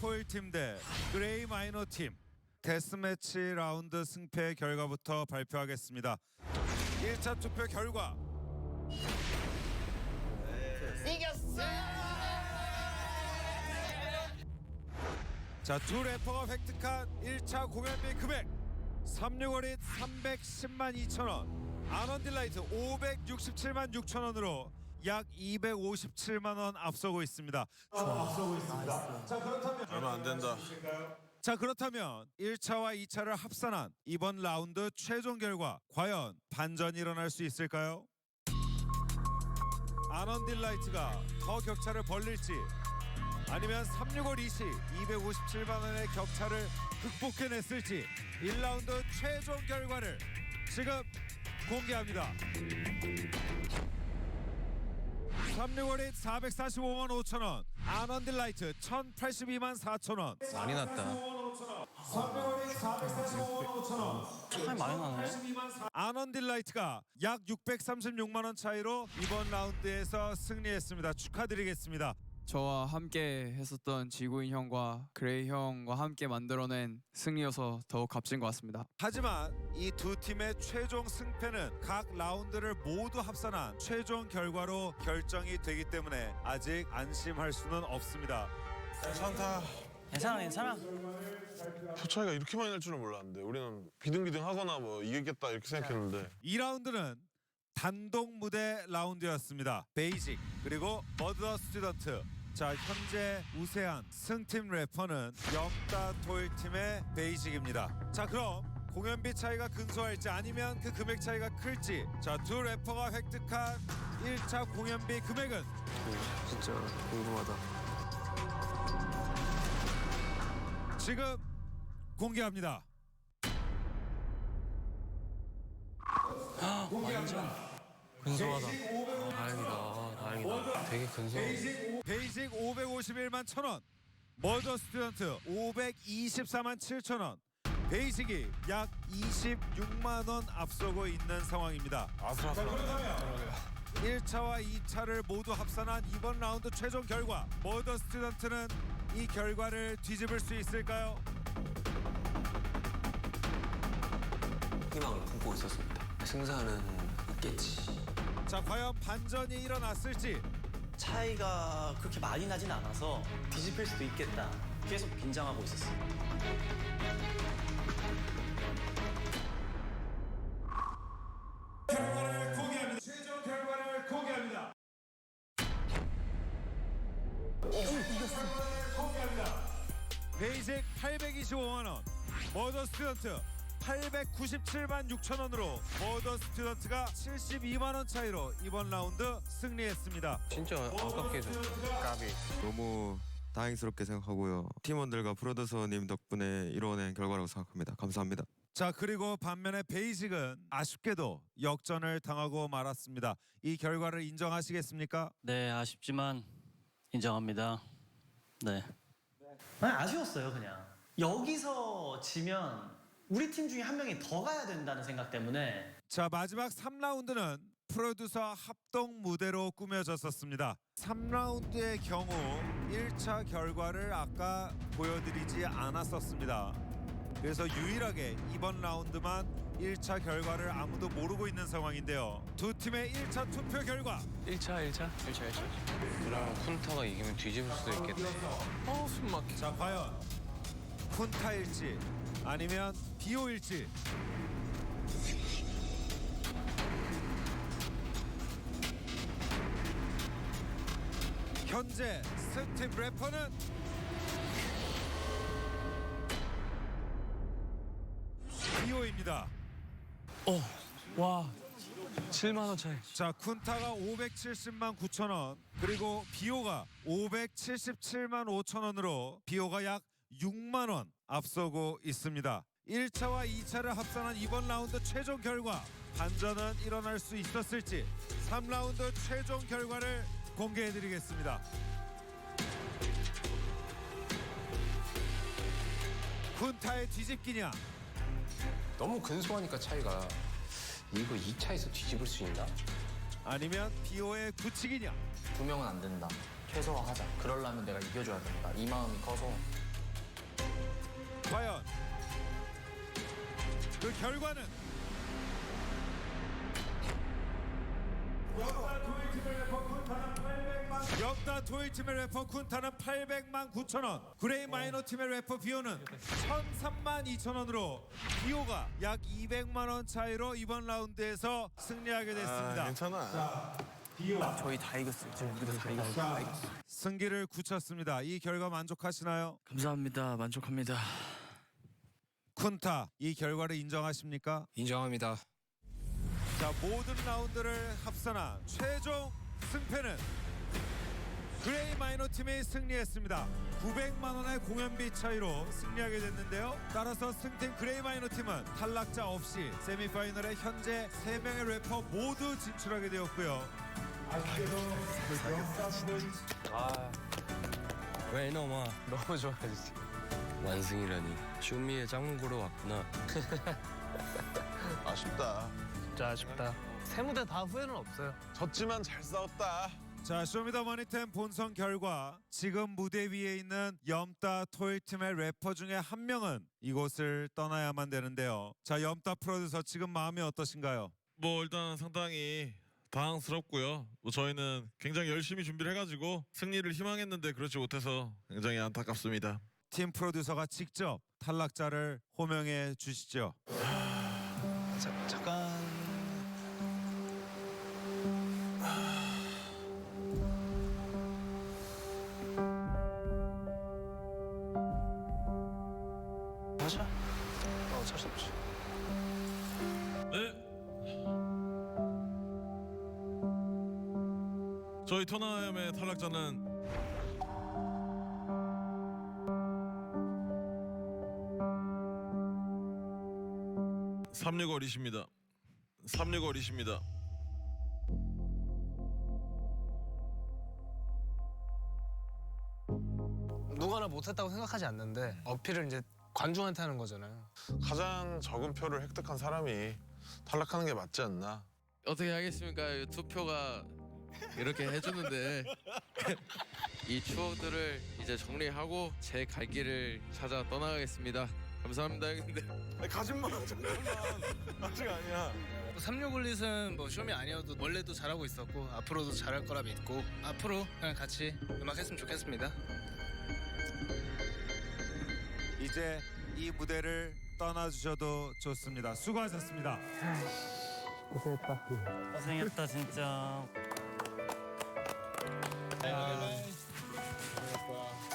토일 팀 대 그레이 마이너 팀 데스매치 라운드 승패 결과부터 발표하겠습니다. 1차 투표 결과. 자, 두 래퍼가 획득한 1차 공연비 금액. 365릿 310만 2천 원. 아넌딜라이트 567만 6천 원으로 약 257만 원 앞서고 있습니다. 얼마 안 된다. 자 그렇다면 1차와 2차를 합산한 이번 라운드 최종 결과 과연 반전이 일어날 수 있을까요? 아넌딜라이트가 더 격차를 벌릴지 아니면 365 리시 257만 원의 격차를 극복해냈을지 1라운드 최종 결과를 지금 공개합니다. 365릿 445만 5천 원 아넌딜라이트 1082만 4천 원 많이 났다. 차이 많이 나네. 아넌딜라이트가 약 636만 원 차이로 이번 라운드에서 승리했습니다. 축하드리겠습니다. 저와 함께 했었던 지구인 형과 그레이 형과 함께 만들어낸 승리여서 더욱 값진 것 같습니다. 하지만 이 두 팀의 최종 승패는 각 라운드를 모두 합산한 최종 결과로 결정이 되기 때문에 아직 안심할 수는 없습니다. 괜찮다. 괜찮아 괜찮아. 표 차이가 이렇게 많이 날 줄은 몰랐는데 우리는 비등비등하거나 뭐 이기겠다 이렇게 생각했는데 2라운드는 단독 무대 라운드였습니다. 베이직 그리고 머더 스튜던트. 자 현재 우세한 승팀 래퍼는 영따 토일 팀의 베이직입니다. 자 그럼 공연비 차이가 근소할지 아니면 그 금액 차이가 클지 자 두 래퍼가 획득한 1차 공연비 금액은 진짜 궁금하다. 지금 공개합니다. 근소하다. 아, 다행이다. 아, 다행이다. 되게 근소해. 베이직, 베이직 551만 1천원 머더 스튜던트 524만 7천 원 베이직이 약 26만 원 앞서고 있는 상황입니다. 아슬아슬하네. 1차와 2차를 모두 합산한 이번 라운드 최종 결과 머더 스튜던트는 이 결과를 뒤집을 수 있을까요? 희망을 품고 있었습니다. 승산은 있겠지. 자 과연 반전이 일어났을지 차이가 그렇게 많이 나진 않아서 뒤집힐 수도 있겠다. 계속 긴장하고 있었어. 결과를 공개합니다. 최종 결과를 공개합니다. 결과를 공개합니다. 베이직 825만 원, 머더 스튜던트 897만 6천 원으로 머더 스튜던트가 72만 원 차이로 이번 라운드 승리했습니다. 진짜 아깝게 줬다. 까비. 너무 다행스럽게 생각하고요. 팀원들과 프로듀서님 덕분에 이뤄낸 결과라고 생각합니다. 감사합니다. 자 그리고 반면에 베이직은 아쉽게도 역전을 당하고 말았습니다. 이 결과를 인정하시겠습니까? 네, 아쉽지만 인정합니다. 네. 그냥 아쉬웠어요 그냥. 여기서 지면 우리 팀 중에 한 명이 더 가야 된다는 생각 때문에 자 마지막 3라운드는 프로듀서 합동 무대로 꾸며졌었습니다. 3라운드의 경우 1차 결과를 아까 보여드리지 않았었습니다. 그래서 유일하게 이번 라운드만 1차 결과를 아무도 모르고 있는 상황인데요. 두 팀의 1차 투표 결과 1차, 1차? 1차, 1차. 그럼 쿤타가 이기면 뒤집을 수도 있겠네. 어, 숨 막혀. 자 과연 쿤타일지 아니면 비오일지 현재 스팀 래퍼는 비오입니다. 와, 7만 원 차이. 자 쿤타가 570만 9천 원 그리고 비오가 577만 5천 원으로 비오가 약 6만 원 앞서고 있습니다. 1차와 2차를 합산한 이번 라운드 최종 결과 반전은 일어날 수 있었을지 3라운드 최종 결과를 공개해 드리겠습니다. 쿤타의 뒤집기냐 너무 근소하니까 차이가 이거 2차에서 뒤집을 수 있나? 아니면 비오의 굳히기냐 두 명은 안 된다. 최소화하자. 그러려면 내가 이겨줘야 된다. 이 마음이 커서 과연 그 결과는 역다 토일 팀의 래퍼 쿤타는 800만 9천 원, 그레이 마이너 팀의 래퍼 비오는 1,003만 2천 원으로 비오가 약 200만 원 차이로 이번 라운드에서 승리하게 됐습니다. 아, 괜찮아. 저희 다 이겼어요. 저희 우리도 다 이겼어요. 승기를 굳혔습니다. 이 결과 만족하시나요? 감사합니다. 만족합니다. 쿤타 이 결과를 인정하십니까? 인정합니다. 자 모든 라운드를 합산한 최종 승패는 그레이 마이너 팀이 승리했습니다. 900만 원의 공연비 차이로 승리하게 됐는데요. 따라서 승팀 그레이 마이너 팀은 탈락자 없이 세미파이널에 현재 3명의 래퍼 모두 진출하게 되었고요. 아쉽게도 왜 너무 너무 좋아요 진짜. 완승이라니 쇼미의 짱문 보러 왔구나 아쉽다. 진짜 아쉽다. 세 무대 다 후회는 없어요. 졌지만 잘 싸웠다. 자 쇼미더머니템 본선 결과 지금 무대 위에 있는 염따 토일 팀의 래퍼 중에 한 명은 이곳을 떠나야만 되는데요. 자 염따 프로듀서 지금 마음이 어떠신가요? 뭐 일단 상당히 당황스럽고요. 뭐 저희는 굉장히 열심히 준비를 해가지고 승리를 희망했는데 그렇지 못해서 굉장히 안타깝습니다. 팀 프로듀서가 직접 탈락자를 호명해 주시죠. 자, 잠깐. 어, 어쩔 수 없지. 네. 저희 토나엠의 탈락자는 삼육월이십니다. 삼육월이십니다. 누가나 못했다고 생각하지 않는데 어필을 이제 관중한테 하는 거잖아요. 가장 적은 표를 획득한 사람이 탈락하는 게 맞지 않나? 어떻게 하겠습니까? 이 투표가 이렇게 해주는데 이 추억들을 이제 정리하고 제 갈 길을 찾아 떠나가겠습니다. 감사합니다. 근데 가지마 잠깐만 아직 아니야. 361릿은 뭐 쇼미 아니어도 원래도 잘하고 있었고 앞으로도 잘할 거라 믿고 앞으로 그냥 같이 음악 했으면 좋겠습니다. 이제 이 무대를 떠나주셔도 좋습니다. 수고하셨습니다. 고생했다 진짜.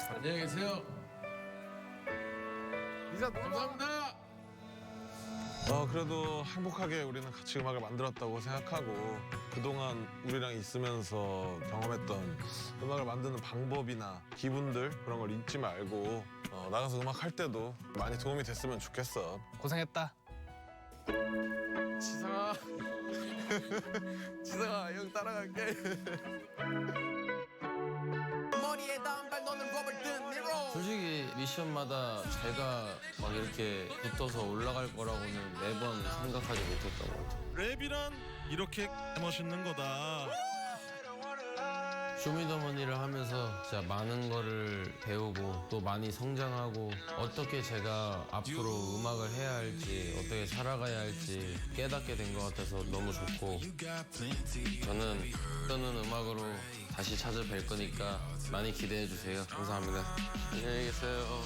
안녕히 계세요. 감사합니다. 어 그래도 행복하게 우리는 같이 음악을 만들었다고 생각하고 그동안 우리랑 있으면서 경험했던 음악을 만드는 방법이나 기분들 그런 걸 잊지 말고 어, 나가서 음악 할 때도 많이 도움이 됐으면 좋겠어. 고생했다. 지성아. 지성아 형 따라갈게. 미션마다 제가 막 이렇게 붙어서 올라갈 거라고는 매번 생각하지 못했던 것 같아요. 랩이란 이렇게 멋있는 거다. 쇼미더머니를 하면서 진짜 많은 거를 배우고 또 많이 성장하고 어떻게 제가 앞으로 음악을 해야 할지 어떻게 살아가야 할지 깨닫게 된 것 같아서 너무 좋고 저는 뜨는 음악으로 다시 찾아뵐 거니까 많이 기대해 주세요. 감사합니다. 안녕히 계세요.